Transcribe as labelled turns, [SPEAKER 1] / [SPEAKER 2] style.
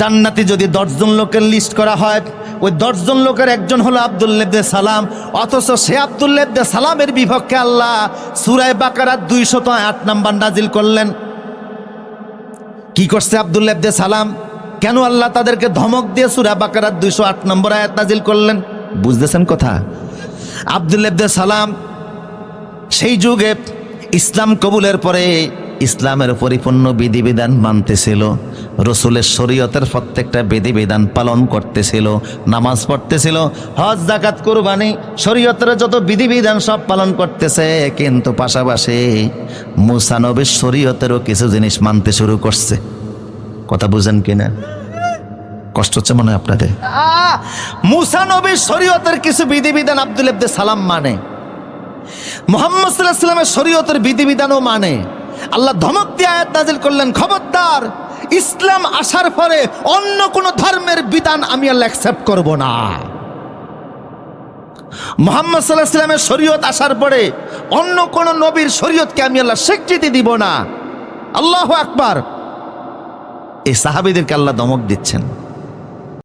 [SPEAKER 1] জান্নাতি যদি দশজন লোকের লিস্ট করা হয়, ওই দশজন লোকের একজন হলো আবদুল্লেবদে সালাম, অথচ সে আবদুল্লেবদে সালামের বিপক্ষে আল্লাহ সুরায় বাকারাত দুইশত আট নাম্বার নাজিল করলেন। কি করছে আবদুল্লেবদে সালাম? কেন আল্লাহ তাদেরকে ধমক দিয়ে সুরা বাকারাত দুইশো আট নম্বর আয়াত নাজিল করলেন? বুঝতেছেন কথা? আবদুল্লেবদে সালাম সেই যুগে ইসলাম কবুলের পরে ইসলামের পরিপূর্ণ বিধিবিধান মানতেছিল। রসুলের শরীয়তের প্রত্যেকটা বিধিবিধান পালন করতেছিল, নামাজ পড়তেছিল, হজ জাকাত কুরবানি, শরীয়তের যত বিধিবিধান সব পালন করতেছে। কিন্তু পাশাপাশি মুসানবের শরীয়তেরও কিছু জিনিস মানতে শুরু করছে। কথা বুঝেন কিনা কষ্ট হচ্ছে মনে হয় আপনাদের। মুসা নবীর শরীয়তের কিছু বিধিবিধান আব্দুল ইবনে সালাম মানে। মোহাম্মদ সাল্লাহ সাল্লামের শরীয়তের বিধিবিধানও মানে। আল্লাহ ধমক দিয়ে আয়াত নাজিল করলেন, খবরদার, ইসলাম আসার পরে অন্য কোন ধর্মের বিধান আমি আল্লাহ অ্যাকসেপ্ট করব না। মোহাম্মদ সাল্লাহ সাল্লামের শরীয়ত আসার পরে অন্য কোন নবীর শরীয়তকে আমি আল্লাহ স্বীকৃতি দিব না। আল্লাহ আকবার। এই সাহাবিদেরকে আল্লাহ দমক দিচ্ছেন।